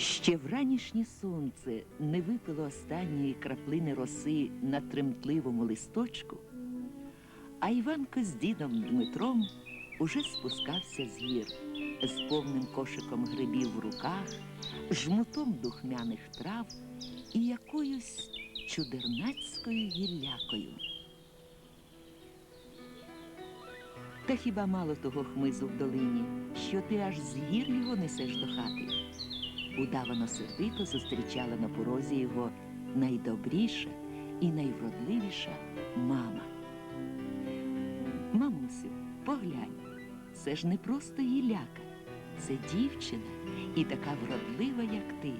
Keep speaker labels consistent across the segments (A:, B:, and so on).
A: Ще вранішнє сонце не випило останньої краплини роси на тремтливому листочку, а Іванко з дідом Дмитром уже спускався з гір з повним кошиком грибів в руках, жмутом духмяних трав і якоюсь чудернацькою гіллякою. Та хіба мало того хмизу в долині, що ти аж з гір його несеш до хати? Удавано сердито зустрічала на порозі його найдобріша і найвродливіша мама. Мамусю, поглянь, це ж не просто гіляка, це дівчина і така вродлива, як ти.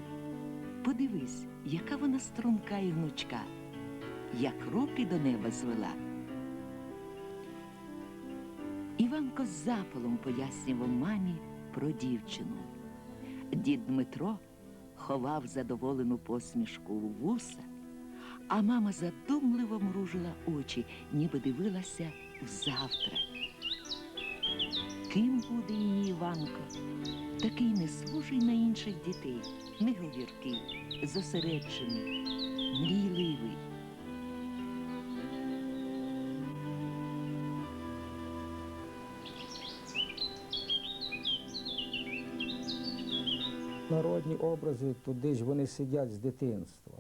A: Подивись, яка вона струнка і гнучка, як руки до неба звела. Іванко з запалом пояснював мамі про дівчину. Дід Дмитро ховав задоволену посмішку у вуса, а мама задумливо мружила очі, ніби дивилася в завтра. Ким буде її Іванко? Такий не схожий на інших дітей, неговіркий, зосереджений, мрійливий.
B: Народні образи туди ж вони сидять з дитинства.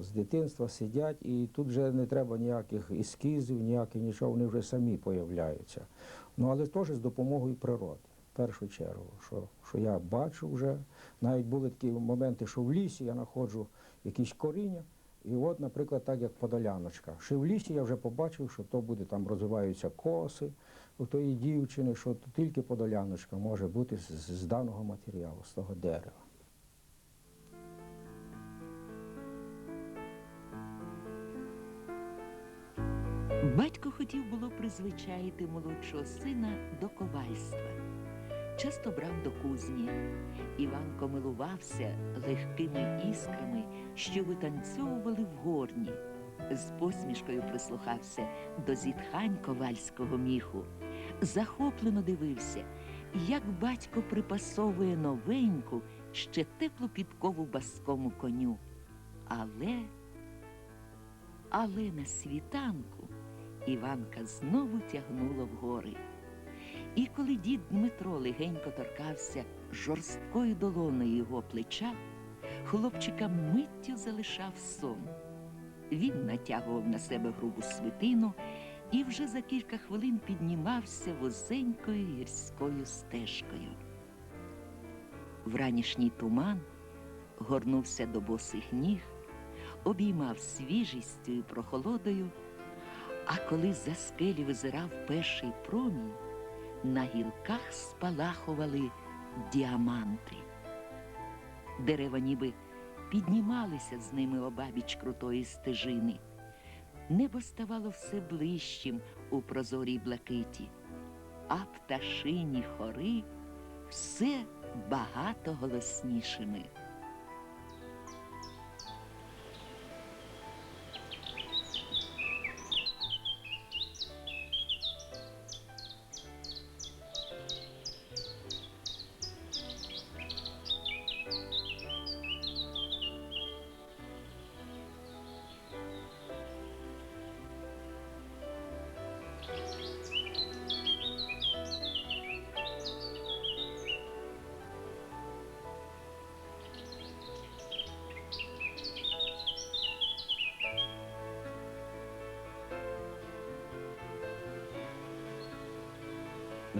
B: З дитинства сидять, і тут вже не треба ніяких ескізів, ніяких нічого, вони вже самі появляються. Ну але теж з допомогою природи, в першу чергу, що, що я бачу вже. Навіть були такі моменти, що в лісі я знаходжу якісь коріння. І от, наприклад, так як подоляночка. Ще в лісі я вже побачив, що то буде там розвиваються коси у тої дівчини, що тільки подоляночка може бути з, з даного матеріалу, з того дерева.
A: Батько хотів було призвичаїти молодшого сина до ковальства. Часто брав до кузні. Іванко милувався легкими іскрами, що витанцьовували в горні. З посмішкою прислухався до зітхань ковальського міху. Захоплено дивився, як батько припасовує новеньку, ще теплу підкову баскому коню. Але, але на світанку Іванка знову тягнула в гори. І коли дід Дмитро легенько торкався жорсткою долоною його плеча, хлопчика миттю залишав сон. Він натягував на себе грубу свитину і вже за кілька хвилин піднімався вузенькою гірською стежкою. Вранішній туман горнувся до босих ніг, обіймав свіжістю і прохолодою, а коли за скелі визирав перший промінь, на гілках спалахували діаманти. Дерева ніби піднімалися з ними обабіч крутої стежини. Небо ставало все ближчим у прозорій блакиті, а пташині хори все багато голоснішими.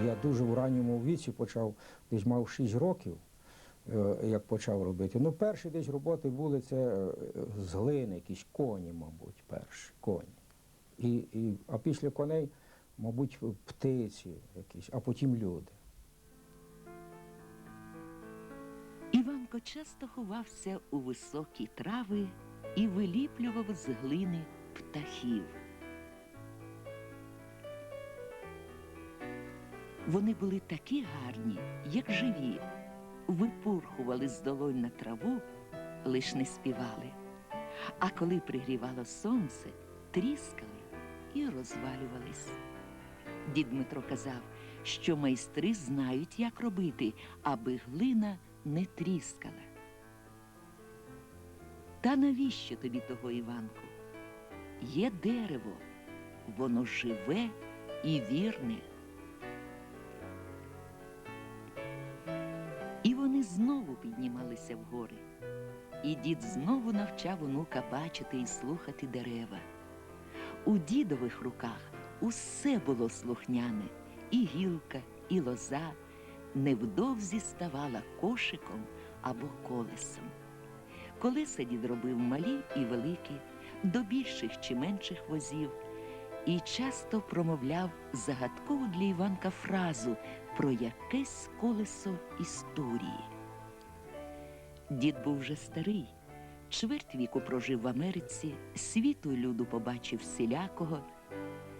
B: Я дуже в ранньому віці почав, десь мав 6 років, е, як почав робити. Ну, перші десь роботи були це е, з глини, якісь коні, мабуть, перші коні. І, і, а після коней, мабуть, птиці якісь, а потім люди.
A: Іванко часто ховався у високі трави і виліплював з глини птахів. Вони були такі гарні, як живі, випурхували з долонь на траву, лиш не співали. А коли пригрівало сонце, тріскали і розвалювались. Дід Дмитро казав, що майстри знають, як робити, аби глина не тріскала. Та навіщо тобі того, Іванку? Є дерево, воно живе і вірне. Піднімалися вгори. І дід знову навчав онука бачити і слухати дерева. У дідових руках усе було слухняне, і гілка, і лоза невдовзі ставала кошиком або колесом. Колеса дід робив малі і великі, до більших чи менших возів, і часто промовляв загадкову для Іванка фразу про якесь колесо історії. Дід був вже старий, чверть віку прожив в Америці, світу люду побачив всілякого,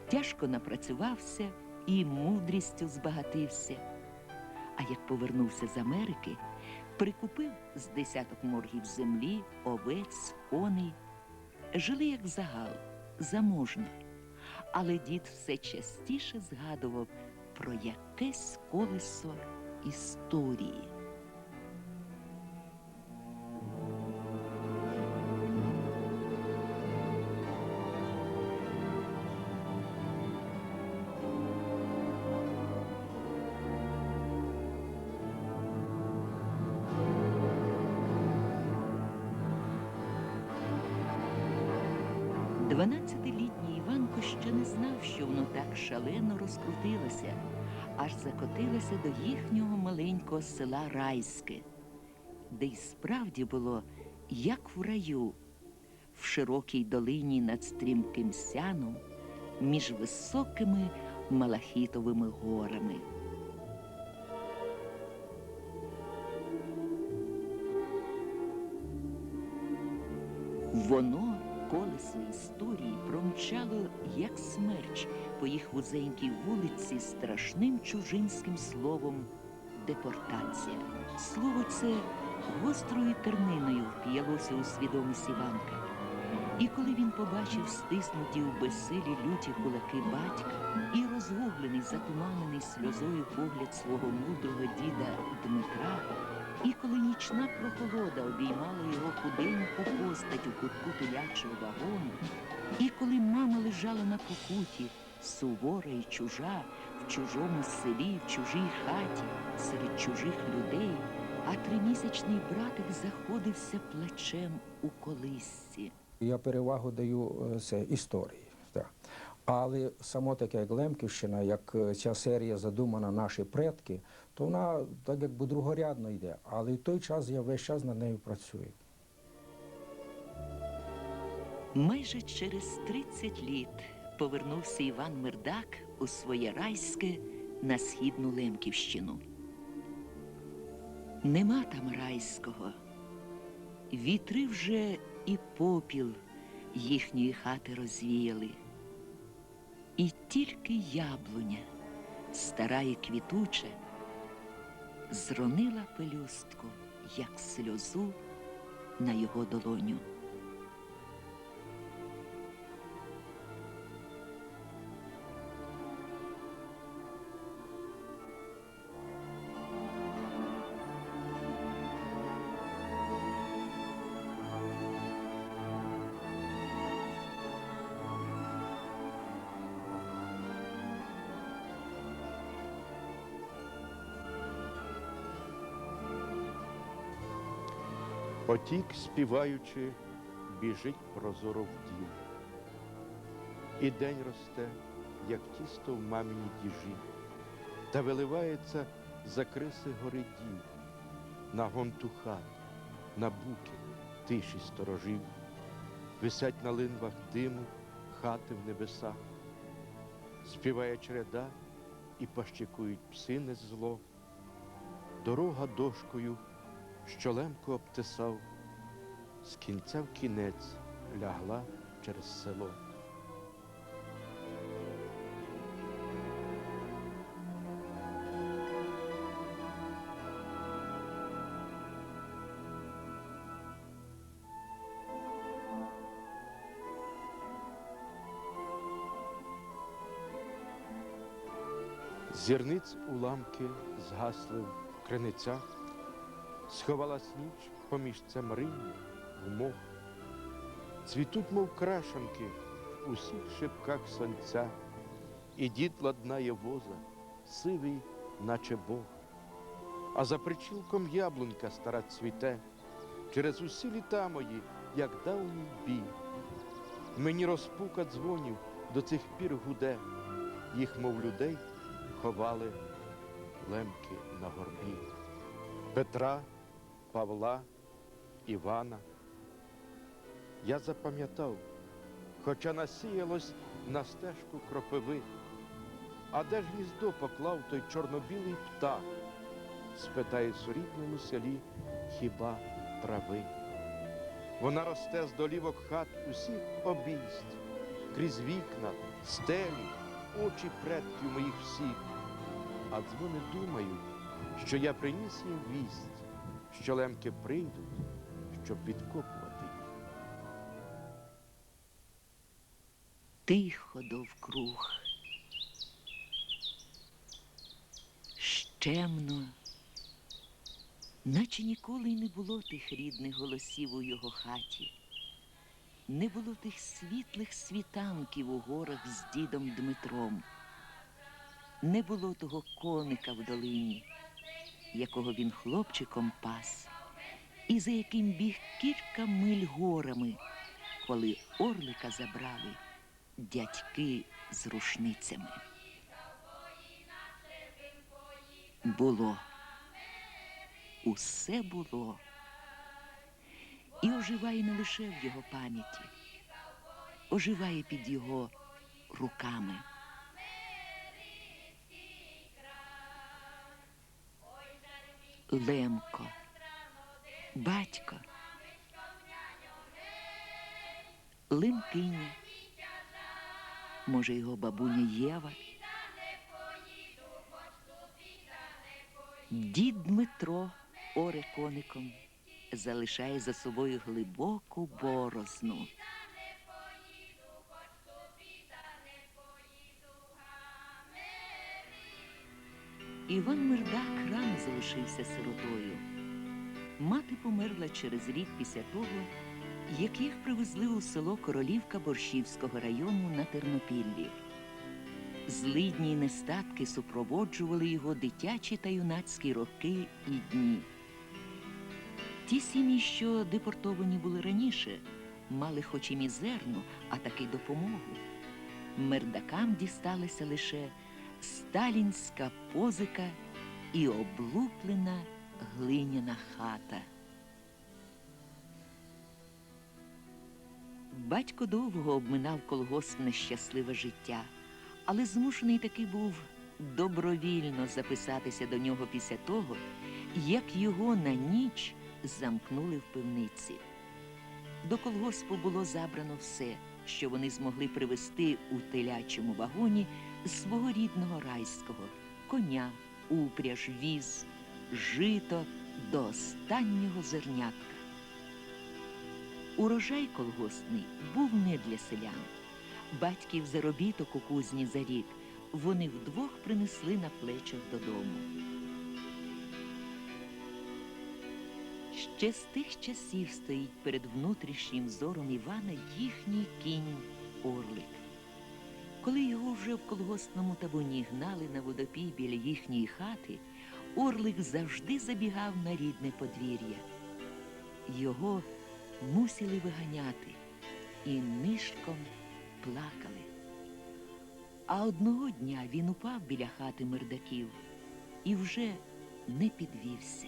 A: тяжко напрацювався і мудрістю збагатився. А як повернувся з Америки, прикупив з десяток моргів землі, овець, коней. Жили як загал, заможно. Але дід все частіше згадував про якесь колесо історії. Дванадцятилітній Іванко ще не знав, що воно так шалено розкрутилося, аж закотилося до їхнього маленького села Райське, де й справді було, як в раю, в широкій долині над стрімким сяном, між високими малахітовими горами. Воно, колесо історії, промчало, як смерч, по їх вузенькій вулиці страшним чужинським словом депортація. Слово це гострою терниною вп'ялося у свідомість Іванка. І коли він побачив стиснуті у безсилі люті кулаки батька і розгублений, затуманений сльозою погляд свого мудрого діда Дмитра, і коли нічна прохолода обіймала його худеньку постать у кутку пилячого вагону, і коли мама лежала на покуті, сувора і чужа, в чужому селі, в чужій хаті, серед чужих людей, а тримісячний братик заходився плечем у колисці.
B: Я перевагу даю е, це історії. Так. Але само таке, як Лемківщина, як е, ця серія задумана наші предки, то вона так якби другорядно йде. Але в той час я весь час над нею працюю.
A: Майже через 30 літ повернувся Іван Мирдак у своє райське на східну Лемківщину. Нема там райського. Вітри вже і попіл їхньої хати розвіяли. І тільки яблуня, стара і квітуча, зронила пелюстку, як сльозу на його долоню.
C: Потік, співаючи, біжить прозоро в дім. І день росте, як тісто в маміній діжі, та виливається за криси гори дім, на гонту хат, на буки, тиші сторожів, висять на линвах диму, хати в небесах, співає череда і пащикують пси не зло, дорога дошкою що лемко обтесав, з кінця в кінець лягла через село. Зірниць уламки згасли в криницях, Сховалась ніч поміж цемриння, в мох, цвітуть, мов крашанки в усіх шипках сонця, і дід ладнає воза, сивий, наче Бог. А за причілком яблунька стара цвіте, через усі літа мої, як давній бій. Мені розпука дзвонів до цих пір гуде, їх, мов людей, ховали лемки на горбі. Петра, Павла, Івана. Я запам'ятав, хоча насіялось на стежку кропиви, а де ж гніздо поклав той чорнобілий птах, спитає в рідному селі хіба трави. Вона росте з долівок хат усіх обійсть, крізь вікна, стелі, очі предків моїх всіх. А дзвони думають, що я приніс їм вість, що лемки прийдуть, щоб підкопувати їх.
A: Тихо довкруг. Щемно, наче ніколи й не було тих рідних голосів у його хаті. Не було тих світлих світанків у горах з дідом Дмитром. Не було того коника в долині, якого він хлопчиком пас, і за яким біг кілька миль горами, коли орлика забрали дядьки з рушницями. Було. Усе було. І оживає не лише в його пам'яті, оживає під його руками. Лемко, батько, Лемкиня, може, його бабуня Єва. Дід Дмитро оре коником залишає за собою глибоку борозну. Іван Мирдак залишився сиротою. Мати померла через рік після того, як їх привезли у село Королівка Борщівського району на Тернопіллі. Злидні нестатки супроводжували його дитячі та юнацькі роки і дні. Ті сім'ї, що депортовані були раніше, мали хоч і мізерну, а таки допомогу. Мердакам дісталася лише сталінська позика і облуплена глиняна хата. Батько довго обминав колгоспне щасливе життя, але змушений таки був добровільно записатися до нього після того, як його на ніч замкнули в пивниці. До колгоспу було забрано все, що вони змогли привезти у телячому вагоні з свого рідного райського коня, упряж, віз, жито до останнього зернятка. Урожай колгоспний був не для селян. Батьків заробіток у кузні за рік вони вдвох принесли на плечах додому. Ще з тих часів стоїть перед внутрішнім зором Івана їхній кінь Орлик. Коли його вже в колгоспному табуні гнали на водопій біля їхньої хати, Орлик завжди забігав на рідне подвір'я. Його мусили виганяти і нишком плакали. А одного дня він упав біля хати мердаків і вже не підвівся.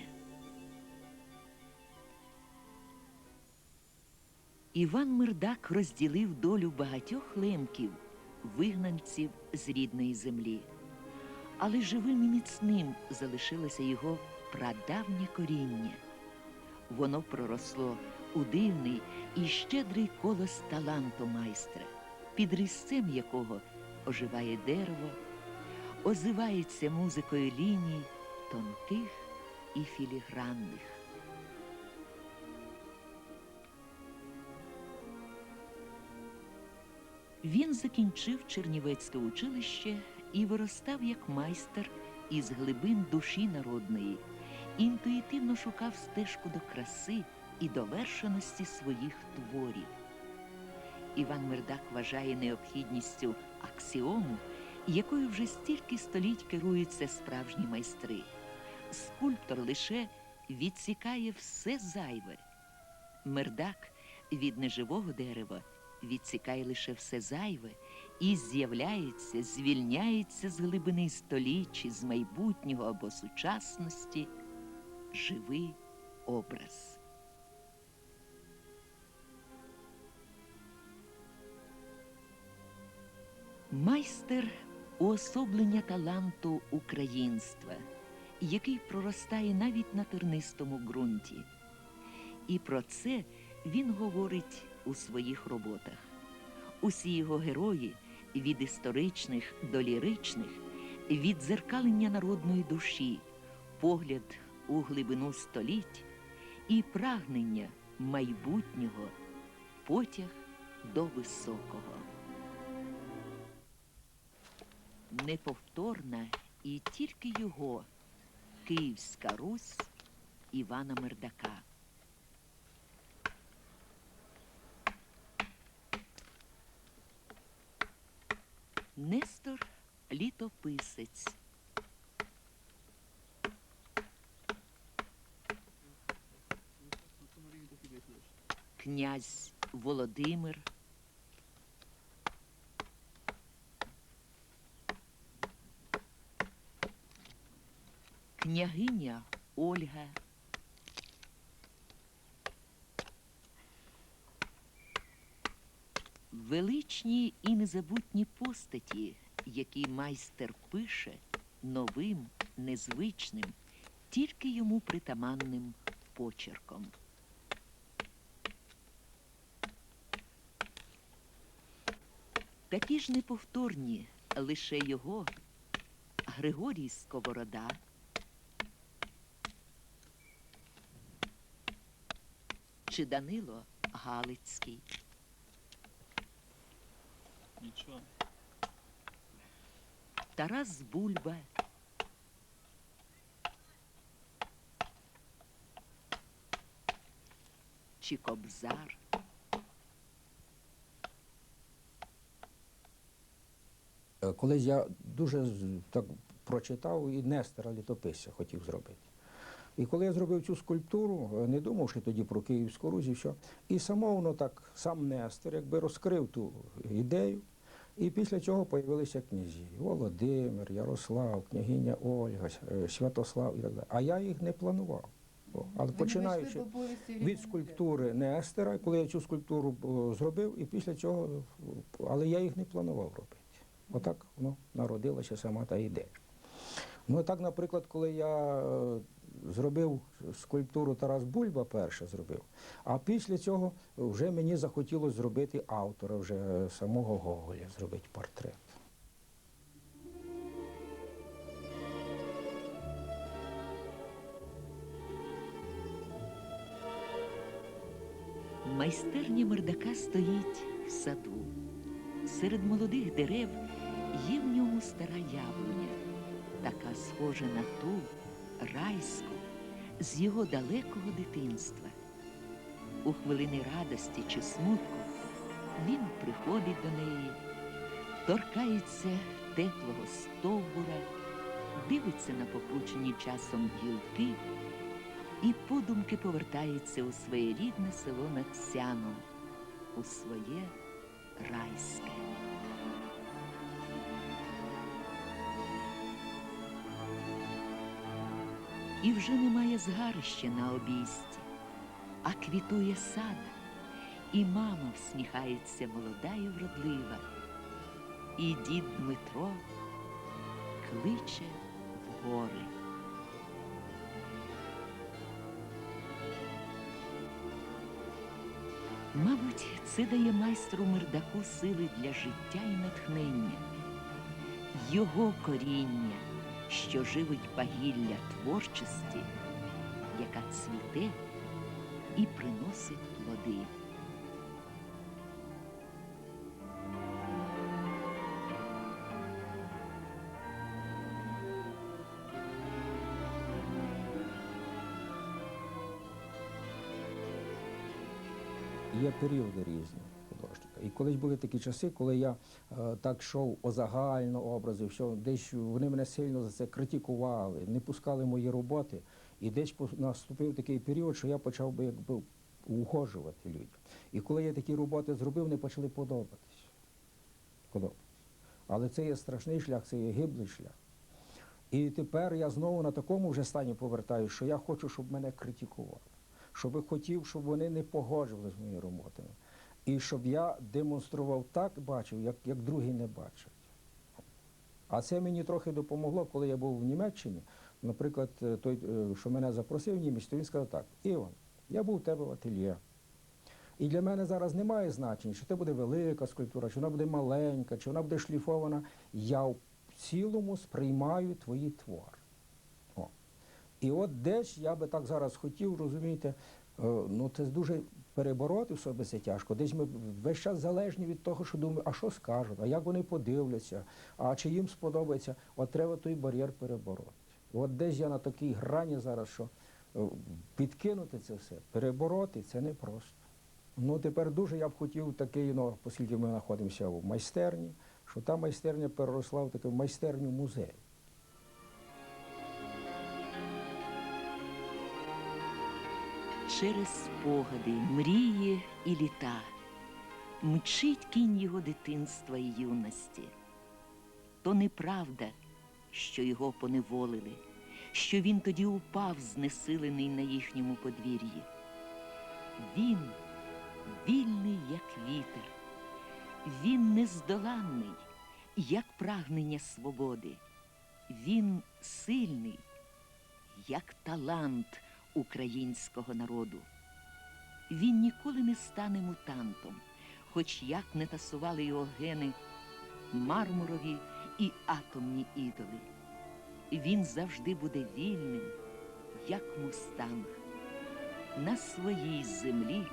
A: Іван Мирдак розділив долю багатьох лемків, вигнанців з рідної землі. Але живим і міцним залишилося його прадавнє коріння. Воно проросло у дивний і щедрий колос таланту майстра, під різцем якого оживає дерево, озивається музикою ліній тонких і філігранних. Він закінчив Чернівецьке училище і виростав як майстер із глибин душі народної, інтуїтивно шукав стежку до краси і довершеності своїх творів. Іван Мердак вважає необхідністю аксіому, якою вже стільки століть керуються справжні майстри. Скульптор лише відсікає все зайве. Мердак від неживого дерева відсікає лише все зайве і з'являється, звільняється з глибини століть, з майбутнього або сучасності живий образ. Майстер уособлення таланту українства, який проростає навіть на тернистому ґрунті. І про це він говорить у своїх роботах. Усі його герої від історичних до ліричних, від дзеркалення народної душі, погляд у глибину століть і прагнення майбутнього, потяг до високого. Неповторна і тільки його Київська Русь Івана Мердака. Нестор літописець. Князь Володимир. Княгиня Ольга. Величні і незабутні постаті, які майстер пише новим, незвичним, тільки йому притаманним почерком. Такі ж неповторні лише його Григорій Сковорода, чи Данило Галицький.
D: Нічого.
A: Тарас Бульба. Чи Кобзар.
B: Е, Колись я дуже так прочитав і Нестора літописця хотів зробити. І коли я зробив цю скульптуру, е, не думавши тоді про Київську Русь і що, і само воно так, сам Нестор якби розкрив ту ідею, і після цього появилися князі Володимир, Ярослав, княгиня Ольга, е, Святослав і так далі. А я їх не планував. Але починаючи від скульптури Нестера, коли я цю скульптуру зробив, і після цього, але я їх не планував робити. Отак воно народилася сама та ідея. Ну так, наприклад, коли я е, зробив скульптуру Тарас Бульба, перше зробив, а після цього вже мені захотілося зробити автора, вже самого Гоголя, зробити портрет.
A: Майстерня Мердака стоїть в саду. Серед молодих дерев є в ньому стара яблуня, така схожа на ту райську з його далекого дитинства. У хвилини радості чи смутку він приходить до неї, торкається теплого стовбура, дивиться на покручені часом гілки і подумки повертається у своє рідне село над у своє райське. І вже немає згарища на обійсті, а квітує сад, і мама всміхається молода і вродлива, і дід Дмитро кличе в гори. Мабуть, це дає майстру Мердаку сили для життя і натхнення, його коріння, що живить пагілля творчості, яка цвіте і приносить плоди.
B: Є періоди різні. І колись були такі часи, коли я е, так йшов озагально образи, все, десь вони мене сильно за це критикували, не пускали мої роботи. І десь наступив такий період, що я почав би якби угожувати людям. І коли я такі роботи зробив, вони почали подобатись. подобатись. Але це є страшний шлях, це є гиблий шлях. І тепер я знову на такому вже стані повертаюся, що я хочу, щоб мене критикували. Щоб хотів, щоб вони не погоджували з моїми роботами. І щоб я демонстрував так, бачив, як, як другі не бачать. А це мені трохи допомогло, коли я був в Німеччині. Наприклад, е, той, е, що мене запросив німець, то він сказав так: Іван, я був у тебе в ательє. І для мене зараз немає значення, чи це буде велика скульптура, чи вона буде маленька, чи вона буде шліфована. Я в цілому сприймаю твої твори. І от десь я би так зараз хотів, розумієте, ну це дуже перебороти в собі це тяжко. Десь ми весь час залежні від того, що думаємо, а що скажуть, а як вони подивляться, а чи їм сподобається. От треба той бар'єр перебороти. От десь я на такій грані зараз, що е, підкинути це все, перебороти це непросто. Ну тепер дуже я б хотів такий, ну, оскільки ми знаходимося в майстерні, що та майстерня переросла в таку майстерню музей.
A: Через спогади, мрії і літа мчить кінь його дитинства і юності. То неправда, що його поневолили, що він тоді упав, знесилений на їхньому подвір'ї. Він вільний, як вітер, він нездоланний, як прагнення свободи. Він сильний, як талант українського народу. Він ніколи не стане мутантом, хоч як не тасували його гени мармурові і атомні ідоли. Він завжди буде вільним, як мустанг, на своїй землі,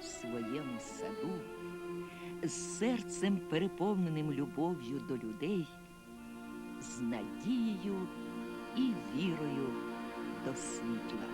A: в своєму саду, з серцем переповненим любов'ю до людей, з надією і вірою до світла.